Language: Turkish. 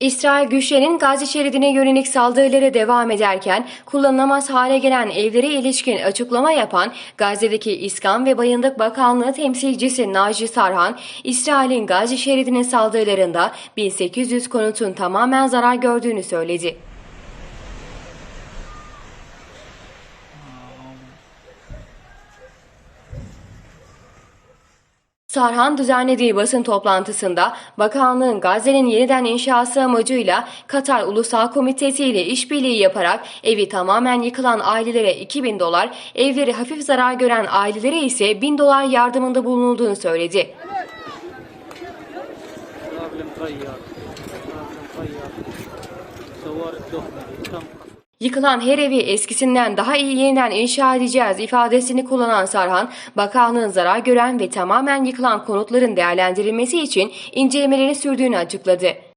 İsrail güçlerinin Gazze şeridine yönelik saldırıları devam ederken kullanılamaz hale gelen evlere ilişkin açıklama yapan Gazze'deki İskan ve Bayındık Bakanlığı temsilcisi Naci Sarhan, İsrail'in Gazze şeridinin saldırılarında 1800 konutun tamamen zarar gördüğünü söyledi. Sarhan düzenlediği basın toplantısında bakanlığın Gazze'nin yeniden inşası amacıyla Katar Ulusal Komitesi ile işbirliği yaparak evi tamamen yıkılan ailelere 2000 dolar, evleri hafif zarar gören ailelere ise 1000 dolar yardımında bulunulduğunu söyledi. Yıkılan her evi eskisinden daha iyi yeniden inşa edeceğiz ifadesini kullanan Sarhan, bakanlığın zarar gören ve tamamen yıkılan konutların değerlendirilmesi için incelemelerini sürdüğünü açıkladı.